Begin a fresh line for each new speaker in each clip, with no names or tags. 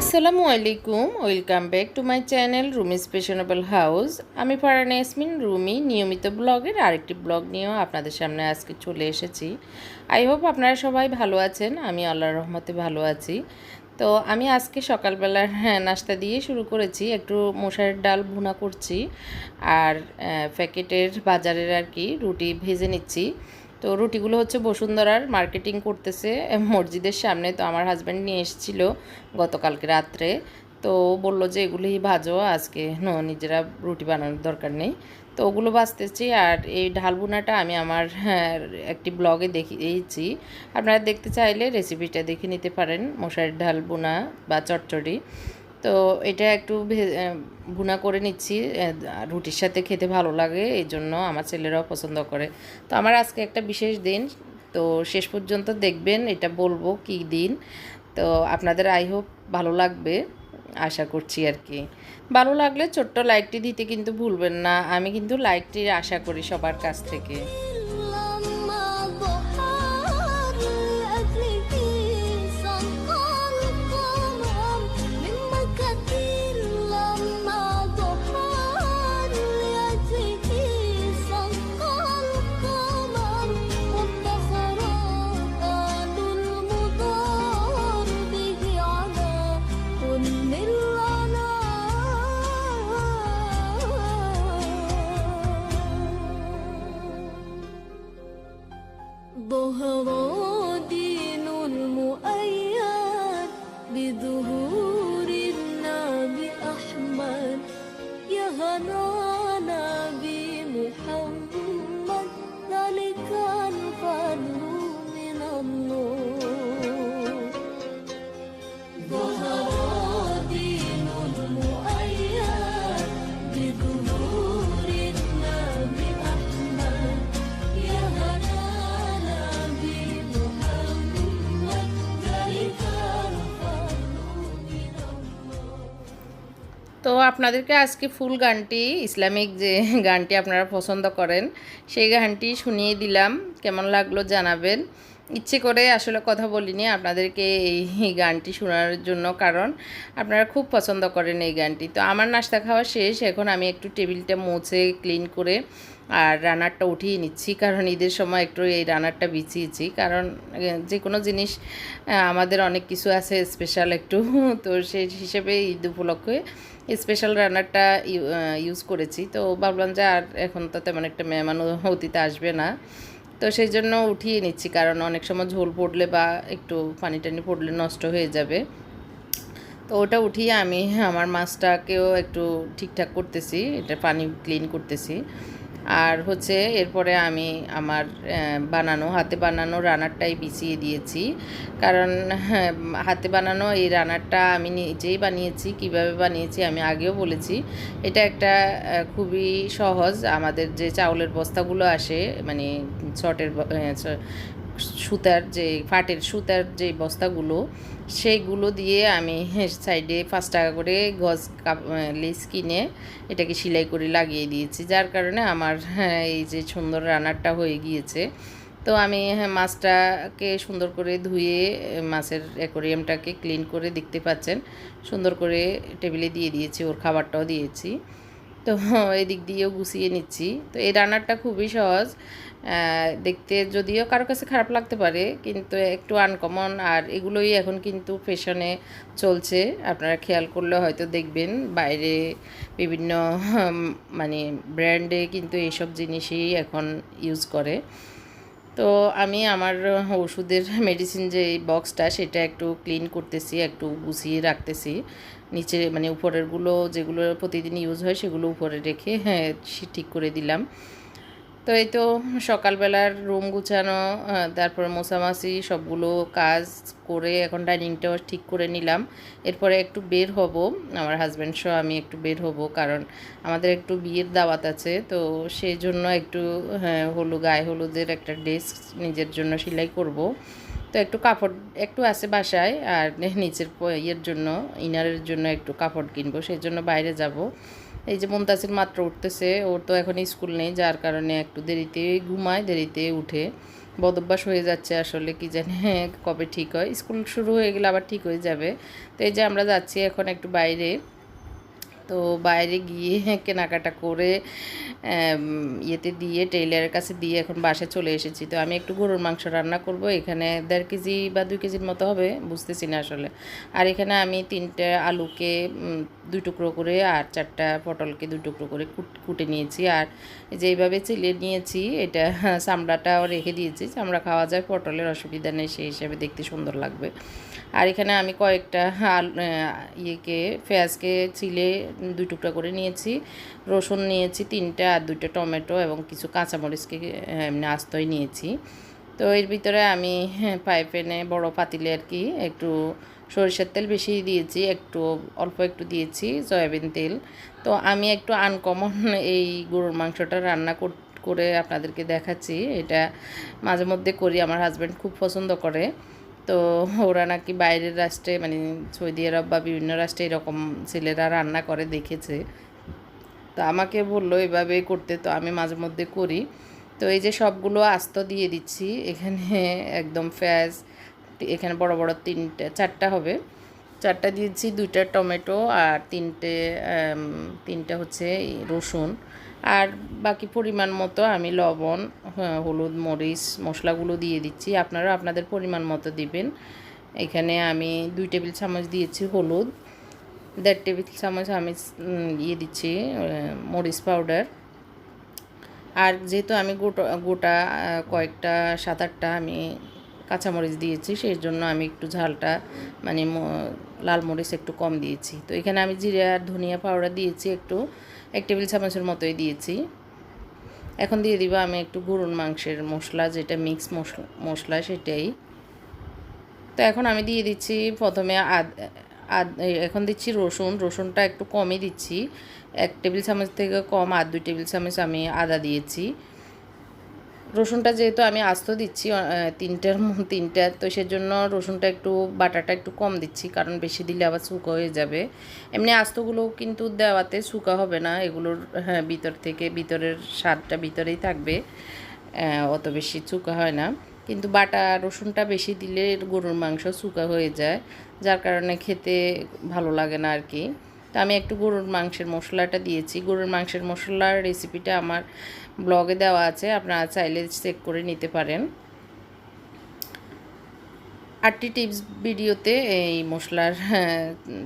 আসসালামু আলাইকুম welcome back to my channel Rumi fashionable house. আমি ফারানা ইয়াসমিন রুমি নিয়মিত ব্লগের আরেকটি ব্লগ নিয়েও আপনাদের সামনে আজকে চলে এসেছি। আই হোপ আপনারা সবাই ভালো আছেন আমি আল্লাহর রহমতে ভালো আছি। তো আমি আজকে সকালবেলার হ্যাঁ, নাস্তা দিয়ে শুরু করেছি একটু মশারের ডাল ভুনা করছি। আর প্যাকেটের বাজারের আর কি রুটি ভেজে নিচ্ছি। তো রুটিগুলো হচ্ছে বসুন্ধরার মার্কেটিং করতেছে মসজিদের সামনে। তো আমার হাজব্যান্ড নিয়ে এসেছিল গতকালকে রাত্রে। তো বলল যে এগুলোই ভাজো আজকে নো নিজেরা রুটি বানানোর দরকার নেই। তো ওগুলো বাজতেছি আর এই ঢাল বোনাটা আমি আমার হ্যাঁ, একটি ব্লগে দেখিয়েছি। আপনারা দেখতে চাইলে রেসিপিটা দেখে নিতে পারেন মশারির ঢাল বোনা বা চটচড়ি। তো এটা একটু ভুনা করে নিচ্ছি। রুটির সাথে খেতে ভালো লাগে, এই জন্য আমার ছেলেরাও পছন্দ করে। তো আমার আজকে একটা বিশেষ দিন, তো শেষ পর্যন্ত দেখবেন এটা বলব কী দিন। তো আপনাদের আই হোপ ভালো লাগবে, আশা করছি আর কি। ভালো লাগলে ছোট্ট লাইকটি দিতে কিন্তু ভুলবেন না, আমি কিন্তু লাইকটির আশা করি সবার কাছ থেকে। আপনাদেরকে আজকে ফুল গানটি, ইসলামিক যে গানটি আপনারা পছন্দ করেন, সেই গানটি শুনিয়ে দিলাম। কেমন লাগল জানাবেন। ইচ্ছে করে আসলে কথা বলিনি আপনাদেরকে এই গানটি শোনার জন্য, কারণ আপনারা খুব পছন্দ করেন এই গানটি। তো আমার নাস্তা খাওয়া শেষ, এখন আমি একটু টেবিলটা মুছে ক্লিন করে আর রানারটা উঠিয়ে নিচ্ছি, কারণ ঈদের সময় একটু এই রানারটা বিছিয়েছি, কারণ যে কোনো জিনিস আমাদের অনেক কিছু আছে স্পেশাল একটু। তো সেই হিসেবে ঈদ উপলক্ষে স্পেশাল রান্নারটা ইউজ করেছি। তো ভাবলাম যে আর এখন তো তেমন একটা মেহমান অতীতে আসবে না। তো সেই জন্য উঠিয়ে নিচ্ছি, কারণ অনেক সময় ঝোল পড়লে বা একটু পানি টানি পড়লে নষ্ট হয়ে যাবে। তো ওটা উঠিয়ে আমি আমার মাছটাকেও একটু ঠিকঠাক করতেছি, এটা পানি ক্লিন করতেছি। আর হচ্ছে এরপরে আমি আমার বানানো হাতে বানানো রানারটাই বিছিয়ে দিয়েছি। কারণ হ্যাঁ, হাতে বানানো এই রানারটা আমি নিজেই বানিয়েছি কীভাবে বানিয়েছি আমি আগেও বলেছি। এটা একটা খুবই সহজ। আমাদের যে চাউলের বস্তাগুলো আসে মানে শর্টের ব- আহ, ছ- সুতার যে ফাটের সুতার যে বস্তাগুলো সেইগুলো দিয়ে আমি সাইডে পাঁচ টাকা করে গজ লেস কিনে এটাকে সেলাই করে লাগিয়ে দিয়েছি। যার কারণে আমার হ্যাঁ, এই যে সুন্দর রানারটা হয়ে গিয়েছে। তো আমি হ্যাঁ, মাছটাকে সুন্দর করে ধুয়ে মাছের অ্যাকোরিয়ামটাকে ক্লিন করে দেখতে পাচ্ছেন। সুন্দর করে টেবিলে দিয়ে দিয়েছি ওর খাবারটাও দিয়েছি। তো এদিক দিয়েও গুছিয়ে নিচ্ছি। তো এই রান্নাটা খুবই সহজ। দেখতে যদিও কারও কাছে খারাপ লাগতে পারে, কিন্তু একটু আনকমন আর এগুলোই এখন কিন্তু ফ্যাশনে চলছে। আপনারা খেয়াল করলে হয়তো দেখবেন, বাইরে বিভিন্ন মানে ব্র্যান্ডে কিন্তু এইসব জিনিসই এখন ইউজ করে। তো আমি আমার ওষুধের মেডিসিন যে বক্সটা সেটা একটু ক্লিন করতেছি, একটু গুছিয়ে রাখতেছি। নিচে মানে উপরেরগুলো যেগুলো প্রতিদিন ইউজ হয় সেগুলো উপরে রেখে হ্যাঁ ঠিক করে দিলাম। তো এই তো সকালবেলার রুম গুছানো তারপর মোছামাছি, সবগুলো কাজ করে এখন ডাইনিংটাও ঠিক করে নিলাম। এরপরে একটু বের হব। আমার হাজব্যান্ড সহ আমি একটু বের হব কারণ আমাদের একটু বিয়ের দাওয়াত আছে। তো সেই জন্য একটু হ্যাঁ হলুদ, গায়ে হলুদের একটা ড্রেস নিজের জন্য সেলাই করব। তো একটু কাপড়, একটু আছে বাসায় আর নিচের ইয়ের জন্য ইনারের জন্য একটু কাপড় কিনবো। সেই জন্য বাইরে যাব। এই যে মুমতাসির মাত্র উঠতেছে, ওর তো এখন স্কুল নেই, যার কারণে একটু দেরিতে ঘুমায়, দেরিতে উঠে। বদভ্যাস হয়ে যাচ্ছে আসলে, কি জানি কবে ঠিক হয়। স্কুল শুরু হয়ে গেলে আবার ঠিক হয়ে যাবে। তো এই যে আমরা যাচ্ছি এখন একটু বাইরে। তো বাইরে গিয়ে কেনাকাটা করে ইয়েতে দিয়ে, টেইলারের কাছে দিয়ে এখন বাসে চলে এসেছি। তো আমি একটু গরুর মাংস রান্না করব। এখানে দেড় কেজি বা দুই কেজির মতো হবে, বুঝতেছি না আসলে। আর এখানে আমি তিনটে আলুকে দুই টুকরো করে আর চারটা পটলকে দুই টুকরো করে কুটে নিয়েছি। আর এই যে এইভাবে চিলিয়ে নিয়েছি, এটা চামড়াটাও রেখে দিয়েছি। চামড়া খাওয়া যায়, পটলের অসুবিধা নেই, সেই হিসাবে দেখতে সুন্দর লাগবে। আর এখানে আমি কয়েকটা আল ইয়েকে, পেঁয়াজকে চিলে দুই টুকরা করে নিয়েছি। রসুন নিয়েছি তিনটা, আর দুইটা টমেটো এবং কিছু কাঁচামরিচকে এমনি আস্তই নিয়েছি। তো এর ভিতরে আমি পাই প্যানে বড় পাতিলে আর কি একটু সরিষার তেল বেশি দিয়েছি, একটু অল্প একটু দিয়েছি, সয়াবিন তেল। তো আমি একটু আনকমন এই গরুর মাংসটা রান্না করে আপনাদেরকে দেখাচ্ছি। এটা মাঝে মধ্যে করি, আমার হাজব্যান্ড খুব পছন্দ করে। তো ওরা নাকি বাইরের রাষ্ট্রে মানে সৌদি আরব বা বিভিন্ন রাষ্ট্রে এরকম ছেলেরা রান্না করে দেখেছে। তো আমাকে বলল, এভাবে করতে তো আমি মাঝে মধ্যে করি। তো এই যে সবগুলো আস্ত দিয়ে দিচ্ছি, এখানে একদম পেঁয়াজ এখানে বড় বড় তিনটে, চারটা হবে। চারটা দিয়েছি, দুইটা টমেটো আর তিনটে তিনটা হচ্ছে রসুন। আর বাকি পরিমাণ মতো আমি লবণ হ্যাঁ, হলুদ মরিচ মশলাগুলো দিয়ে দিচ্ছি। আপনারা আপনাদের পরিমাণ মতো দিবেন। এখানে আমি দুই টেবিল চামচ দিয়েছি হলুদ দেড় টেবিল চামচ আমি ইয়ে দিচ্ছি মরিচ পাউডার। আর যেহেতু আমি গোটা গোটা কয়েকটা সাত আটটা আমি কাঁচামরিচ দিয়েছি, সেই জন্য আমি একটু ঝালটা মানে লাল মরিচ একটু কম দিয়েছি। তো এখানে আমি জিরা আর ধনিয়া পাউডার দিয়েছি একটু, এক টেবিল চামচের মতোই দিয়েছি। এখন দিয়ে দিব আমি একটু গরুর মাংসের মশলা, যেটা মিক্স মশলা মশলা সেটাই। তো এখন আমি দিয়ে দিচ্ছি প্রথমে আদ আদ এখন দিচ্ছি রসুন, রসুনটা একটু কমই দিচ্ছি। এক টেবিল চামচ থেকে কম, আর দুই টেবিল চামচ আমি আদা দিয়েছি। রসুনটা যেহেতু আমি আস্ত দিচ্ছি তিনটার তিনটা, তো সেজন্য রসুনটা একটু, বাটাটা একটু কম দিচ্ছি, কারণ বেশি দিলে আবার শুকা হয়ে যাবে। এমনি আস্তগুলো কিন্তু দেওয়াতে শুকা হবে না, এগুলোর হ্যাঁ ভিতর থেকে, ভিতরের স্বাদটা ভিতরেই থাকবে অত বেশি চুকা হয় না। কিন্তু বাটা, রসুনটা বেশি দিলে গরুর মাংস শুকা হয়ে যায়, যার কারণে খেতে ভালো লাগে না আর কি তো আমি একটু গরুর মাংসের মশলাটা দিয়েছি। গরুর মাংসের মশলার রেসিপিটা আমার ব্লগে দেওয়া আছে আপনারা চাইলে চেক করে নিতে পারেন। আটটি টিপস ভিডিওতে এই মশলার হ্যাঁ,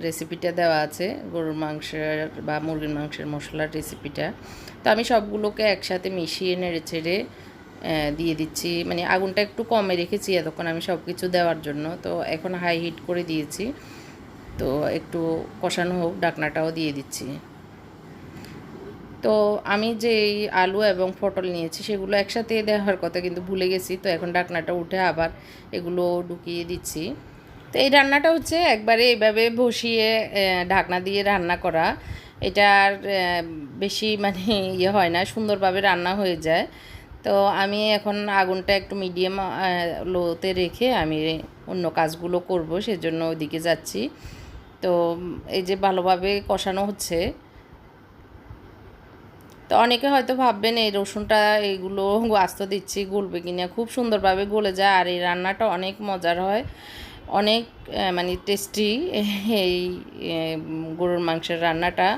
রেসিপিটা দেওয়া আছে গরুর মাংসের বা মুরগির মাংসের মশলার রেসিপিটা তো আমি সবগুলোকে একসাথে মিশিয়ে নেড়ে ছেড়ে দিয়ে দিচ্ছি। মানে আগুনটা একটু কমে রেখেছি এতক্ষণ আমি সব কিছু দেওয়ার জন্য। তো এখন হাই হিট করে দিয়েছি। তো একটু কষানো হোক ডাকনাটাও দিয়ে দিচ্ছি। তো আমি যে আলু এবং পটল নিয়েছি, সেগুলো একসাথে দেওয়ার কথা কিন্তু ভুলে গেছি। তো এখন ডাকনাটা উঠে আবার এগুলো ঢুকিয়ে দিচ্ছি। তো এই রান্নাটা হচ্ছে একবারে এইভাবে বসিয়ে ঢাকনা দিয়ে রান্না করা। এটা আর বেশি মানে ইয়ে হয় না, সুন্দরভাবে রান্না হয়ে যায়। তো আমি এখন আগুনটা একটু মিডিয়াম লোতে রেখে আমি অন্য কাজগুলো করব, সেজন্য ওইদিকে যাচ্ছি। তো এই যে ভালোভাবে কষানো হচ্ছে তো অনেকে হয়তো ভাববেন, এই রসুনটা এগুলো আস্ত দিচ্ছি, গলবে কিনা? খুব সুন্দরভাবে গলে যায় আর এই রান্নাটা অনেক মজার হয়। অনেক মানে টেস্টি এই গরুর মাংসের রান্নাটা।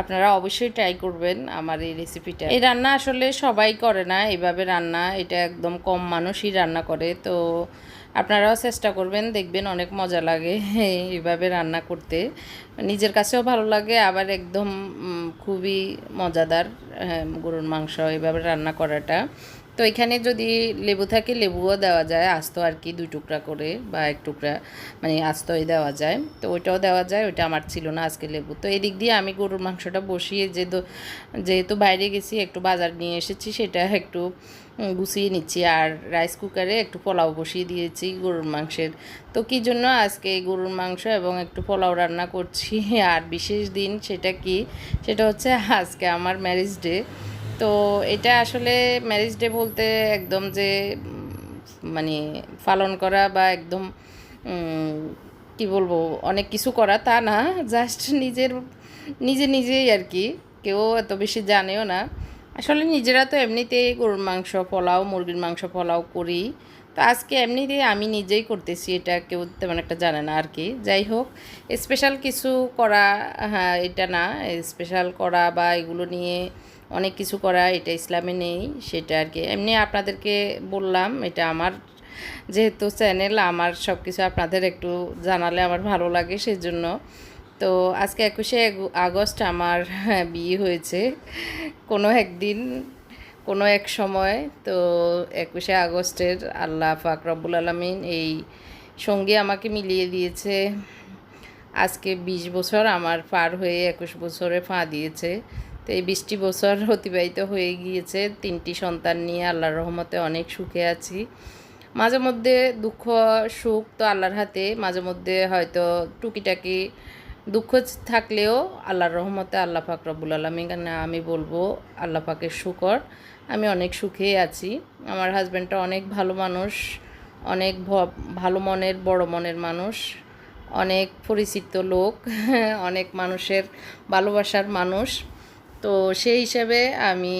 আপনারা অবশ্যই ট্রাই করবেন আমার এই রেসিপিটা এই রান্না আসলে সবাই করে না, এভাবে রান্না, এটা একদম কম মানুষই রান্না করে। তো আপনারাও চেষ্টা করবেন, দেখবেন অনেক মজা লাগে এইভাবে রান্না করতে। নিজের কাছেও ভালো লাগে, আবার একদম খুবই মজাদার গরুর মাংস এভাবে রান্না করাটা। তো এখানে যদি লেবু থাকে, লেবুও দেওয়া যায়, আস্ত আর কি দুই টুকরা করে বা এক টুকরা মানে আস্তই দেওয়া যায়। তো ওইটাও দেওয়া যায়, ওইটা আমার ছিল না আজকে লেবু। তো এদিক দিয়ে আমি গরুর মাংসটা বসিয়ে যে যেহেতু বাইরে গেছি, একটু বাজার নিয়ে এসেছি, সেটা একটু গুছিয়ে নিচ্ছি। আর রাইস কুকারে একটু পোলাও বসিয়ে দিয়েছি গরুর মাংসের। তো কী জন্য আজকে গরুর মাংস এবং একটু পোলাও রান্না করছি? আর বিশেষ দিন সেটা কি? সেটা হচ্ছে আজকে আমার ম্যারেজ ডে তো এটা আসলে ম্যারেজ ডে বলতে একদম যে মানে পালন করা বা একদম কি বলব, অনেক কিছু করা তা না জাস্ট নিজের, নিজে নিজেই আর কি। কেউ এত বেশি জানেও না। আসলে নিজেরা তো এমনিতেই গরুর মাংস পোলাও, মুরগির মাংস পোলাও করি। তো আজকে এমনিতেই আমি নিজেই করতেছি এটা কেউ তেমন একটা জানে না আর কি। যাই হোক স্পেশাল কিছু করা হ্যাঁ এটা না স্পেশাল করা বা এগুলো নিয়ে অনেক কিছু করা এটা ইসলামে নেই সেটা আর কি। এমনি আপনাদেরকে বললাম এটা আমার যেহেতু চ্যানেল আমার সব কিছু আপনাদের একটু জানালে আমার ভালো লাগে সেজন্য। তো আজকে একুশে আগস্ট আমার হ্যাঁ, বিয়ে হয়েছে। কোনো একদিন কোনো এক সময়, তো একুশে আগস্টের আল্লাহ পাক রব্বুল আলমিন এই সঙ্গী আমাকে মিলিয়ে দিয়েছে। আজকে বিশ বছর আমার পার হয়ে একুশ বছরে পা দিয়েছে। তো এই বিশটি বছর অতিবাহিত হয়ে গিয়েছে। তিনটি সন্তান নিয়ে আল্লাহর রহমতে অনেক সুখে আছি। মাঝে মধ্যে দুঃখ, সুখ তো আল্লাহর হাতে, মাঝে মধ্যে হয়তো টুকিটাকি দুঃখ থাকলেও আল্লাহর রহমতে আল্লাহ পাক রব্বুল আলমিন আমি বলব আল্লাহ পাকের শুকর। আমি অনেক সুখেই আছি। আমার হাজব্যান্ডটা অনেক ভালো মানুষ, অনেক ভালো মনের, বড় মনের মানুষ, অনেক পরিচিত লোক, অনেক মানুষের ভালোবাসার মানুষ। তো সেই হিসাবে আমি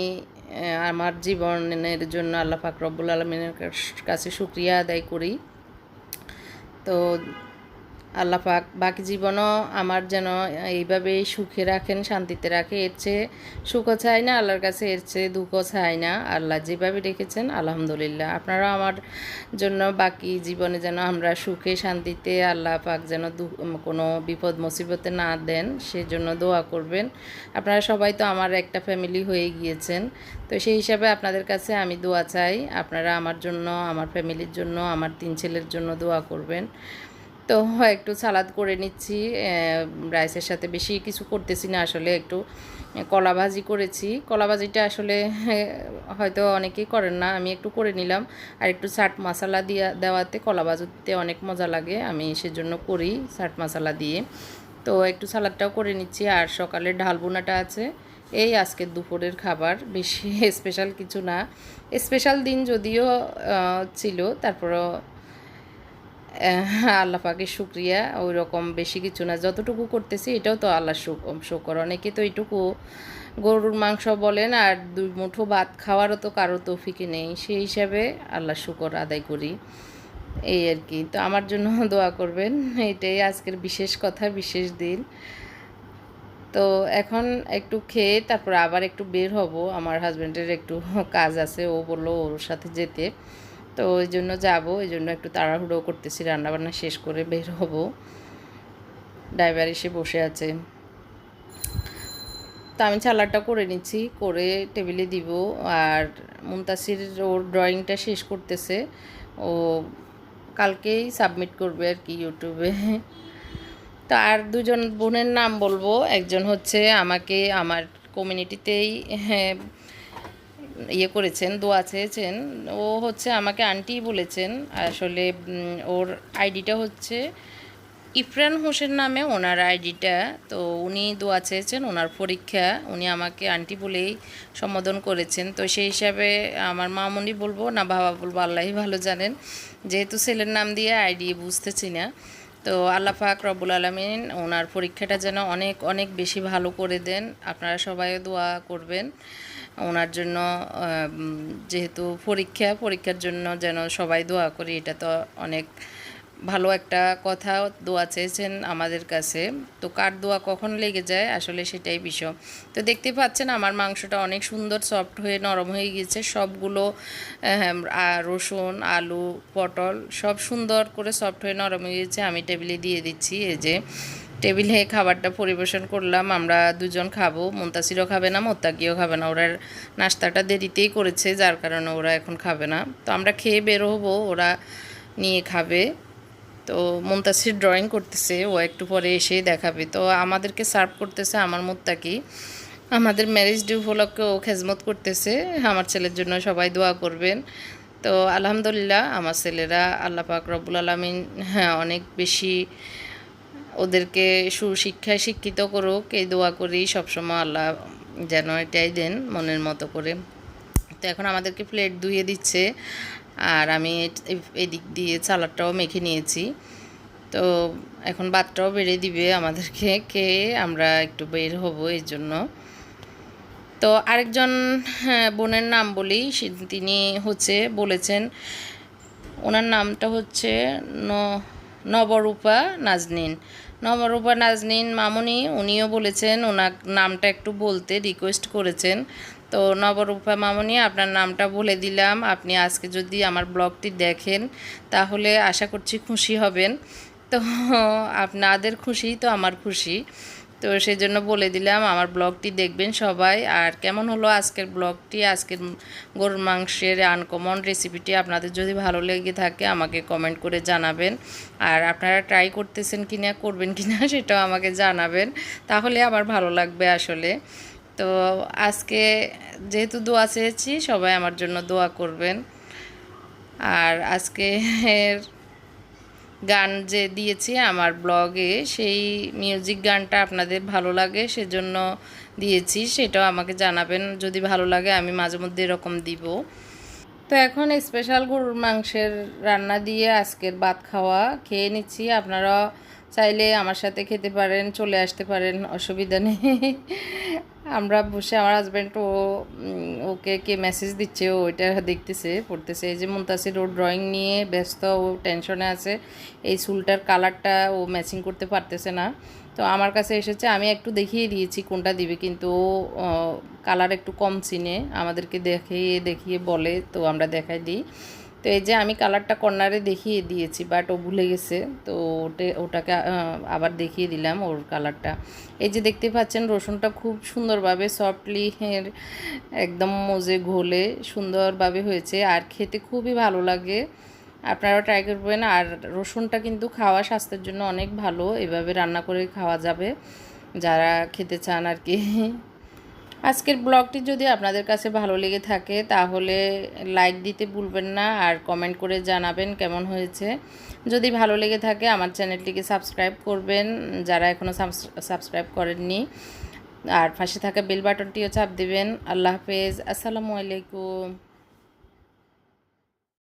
আমার জীবনের জন্য আল্লাহ পাক রব্বুল আলমিনের কাছে শুক্রিয়া আদায় করি। তো আল্লাহ পাক, বাকি জীবনও আমার যেন এইভাবেই সুখে রাখেন, শান্তিতে রাখে। এর চেয়ে সুখও চাই না, আল্লাহর কাছে এর চেয়ে দুঃখও চাই না। আল্লাহ যেভাবে রেখেছেন, আলহামদুলিল্লাহ। আপনারাও আমার জন্য বাকি জীবনে যেন আমরা সুখে, শান্তিতে আল্লাহ পাক যেন কোনো বিপদ, মুসিবতে না দেন, সেজন্য দোয়া করবেন। আপনারা সবাই তো আমার একটা ফ্যামিলি হয়ে গিয়েছেন। তো সেই হিসাবে আপনাদের কাছে আমি দোয়া চাই। আপনারা আমার জন্য, আমার ফ্যামিলির জন্য, আমার তিন ছেলের জন্য দোয়া করবেন। তো একটু সালাদ করে নিচ্ছি রাইসের সাথে। বেশি কিছু করতেছি না আসলে, একটু কলা ভাজি করেছি। কলা ভাজিটা আসলে, হয়তো অনেকেই করেন না, আমি একটু করে নিলাম। আর একটু চাট মশলা দিয়া, দেওয়াতে কলা ভাজিতে অনেক মজা লাগে, আমি সেজন্য করি চাট মশলা দিয়ে। তো একটু সালাদটাও করে নিচ্ছি, আর সকালের ডাল বোনাটা আছে। এই আজকের দুপুরের খাবার, বেশি স্পেশাল কিছু না। স্পেশাল দিন যদিও ছিল, তারপরও আল্লাহ পাকের শুক্রিয়া ওই রকম বেশি কিছু না। যতটুকু করতেছি, এটাও তো আল্লাহ শুকর। অনেকে তো এইটুকু গরুর মাংস বলেন আর দুই মুঠো ভাত খাওয়ারও তো কারও তৌফিকে নেই। সেই হিসাবে আল্লাহ শুকর আদায় করি। এই আর কি। তো আমার জন্য দোয়া করবেন। এটাই আজকের বিশেষ কথা, বিশেষ দিন। তো এখন একটু খেয়ে তারপর আবার একটু বের হব। আমার হাজব্যান্ডের একটু কাজ আছে। ও বলল ওর সাথে যেতে। তো ওই জন্য যাব, ওই জন্য একটু তাড়াহুড়ো করতেছি, রান্নাবান্না শেষ করে বের হব। ড্রাইভার এসে বসে আছে। তো আমি ছালাডটা করে নিচ্ছি, করে টেবিলে দিব। আর মুমতাসির ওর ড্রয়িংটা শেষ করতেছে। ও কালকেই সাবমিট করবে আর কি ইউটিউবে তো আর দুজন বোনের নাম বলব। একজন হচ্ছে আমাকে, আমার কমিউনিটিতেই ইয়ে করেছেন, দোয়া চেয়েছেন। ও হচ্ছে আমাকে আন্টি বলেছেন, আসলে ওর আইডিটা হচ্ছে ইফরান হোসেন নামে ওনার আইডিটা। তো উনি দোয়া চেয়েছেন, ওনার পরীক্ষা, উনি আমাকে আন্টি বলেই সম্বোধন করেছেন। তো সেই হিসাবে আমার মামুনি বলব, না বাবা বলব, আল্লাহই ভালো জানেন। যেহেতু ছেলের নাম দিয়ে আইডি বুঝতেছি না। তো আল্লাহ পাক রব্বুল আলমিন ওনার পরীক্ষাটা যেন অনেক অনেক বেশি ভালো করে দেন। আপনারা সবাই দোয়া করবেন। ওনার জন্য যেহেতু পরীক্ষা, পরীক্ষার জন্য যেন সবাই দোয়া করি, এটা তো অনেক ভালো একটা কথা, দোয়া চেয়েছেন আমাদের কাছে। তো কার দোয়া কখন লেগে যায়? আসলে সেটাই বিষয়। তো দেখতে পাচ্ছেন, আমার মাংসটা অনেক সুন্দর সফট হয়ে, নরম হয়ে গিয়েছে। সবগুলো রসুন, আলু, পটল সব সুন্দর করে সফট হয়ে, নরম হয়ে গিয়েছে। আমি টেবিলে দিয়ে দিচ্ছি, এই যে। টেবিলে খাবারটা পরিবেশন করলাম। আমরা দুজন খাব। মুন্তাসিরও খাবে না, মোত্তাকিও খাবে না। ওরা নাস্তাটা দেরিতেই করেছে, যার কারণে ওরা এখন খাবে না। তো আমরা খেয়ে বের হব, ওরা নিয়ে খাবে। তো মুমতাসির ড্রয়িং করতেছে, ও একটু পরে এসেই দেখাবে। তো আমাদেরকে সার্ভ করতেছে আমার মুত্তাকি। আমাদের ম্যারেজ ডে উপলক্ষে ও খেজমত করতেছে। আমার ছেলের জন্য সবাই দোয়া করবেন। তো আলহামদুলিল্লাহ, আমার ছেলেরা আল্লাহ পাক রব্বুল আলমিন হ্যাঁ অনেক বেশি ওদেরকে সুশিক্ষায় শিক্ষিত করুক এই দোয়া করি সবসময় আল্লাহ যেন এটাই দেন মনের মতো করে। তো এখন আমাদেরকে প্লেট ধুয়ে দিচ্ছে আর আমি এদিক দিয়ে সালাডটাও মেখে নিয়েছি। তো এখন ভাতটাও বেড়ে দিবে আমাদেরকে খেয়ে আমরা একটু বের হব এই জন্য। তো আরেকজন হ্যাঁ, বোনের নাম বলি তিনি হচ্ছে বলেছেন ওনার নামটা হচ্ছে ন- নবরূপা নাজনীন। নবরূপা নাজনীন মামুনি, উনিও বলেছেন ওনার নামটা একটু বলতে রিকোয়েস্ট করেছেন। তো নবরূপা মামুনি, আপনার নামটা বলে দিলাম। আপনি আজকে যদি আমার ব্লগটি দেখেন, তাহলে আশা করছি খুশি হবেন। তো আপনাদের খুশি তো আমার খুশি। তো সেই জন্য বলে দিলাম, আমার ব্লগটি দেখবেন সবাই। আর কেমন হলো আজকের ব্লগটি? আজকের গরুর মাংসের আনকমন রেসিপিটি আপনাদের যদি ভালো লেগে থাকে, আমাকে কমেন্ট করে জানাবেন। আর আপনারা ট্রাই করতেছেন কি না করবেন কি না সেটাও আমাকে জানাবেন। তাহলে আমার ভালো লাগবে আসলে। তো আজকে যেহেতু দোয়া চেয়েছি, সবাই আমার জন্য দোয়া করবেন। আর আজকে গান যে দিয়েছি আমার ব্লগে, সেই মিউজিক গানটা আপনাদের ভালো লাগে সেজন্য দিয়েছি, সেটাও আমাকে জানাবেন। যদি ভালো লাগে, আমি মাঝে মধ্যে এরকম দিব। তো এখন স্পেশাল গরুর মাংসের রান্না দিয়ে আজকের ভাত খাওয়া খেয়ে নিচ্ছি। আপনারা চাইলে আমার সাথে খেতে পারেন, চলে আসতে পারেন, অসুবিধা নেই। আমরা বসে, আমার হাজব্যান্ড ও ওকে কে মেসেজ দিচ্ছে, ও ওইটা দেখতেছে, পড়তেছে। এই যে মুন্তাসির, ও ড্রয়িং নিয়ে ব্যস্ত, ও টেনশনে আছে। এই চুলটার কালারটা ও ম্যাচিং করতে পারতেছে না। তো আমার কাছে এসেছে, আমি একটু দেখিয়ে দিয়েছি কোনটা দিবে, কিন্তু ও কালার একটু কম চিনে। আমাদেরকে দেখিয়ে দেখিয়ে বলে, তো আমরা দেখাই দিই। তো এই যে আমি কালারটা কর্নারে দেখিয়ে দিয়েছি বাট ও ভুলে গেছে। তো ওটে, ওটাকে আবার দেখিয়ে দিলাম ওর কালারটা এই যে দেখতে পাচ্ছেন, রসুনটা খুব সুন্দরভাবে সফটলি একদম মজে ঘোলে সুন্দরভাবে হয়েছে। আর খেতে খুবই ভালো লাগে। আপনারাও ট্রাই করবেন। আর রসুনটা কিন্তু খাওয়া স্বাস্থ্যের জন্য অনেক ভালো। এভাবে রান্না করে খাওয়া যাবে। যারা খেতে চান আর কি। আজকের ব্লগটি যদি আপনাদের কাছে ভালো লেগে থাকে, তাহলে লাইক দিতে ভুলবেন না আর কমেন্ট করে জানাবেন কেমন হয়েছে। যদি ভালো লেগে থাকে, আমার চ্যানেলটিকে সাবস্ক্রাইব করবেন, যারা এখনও সাবস্ক্রাইব করেননি। আর পাশে থাকা বেল বাটনটিও চাপ দেবেন। আল্লাহ হাফেজ। আসসালামু আলাইকুম।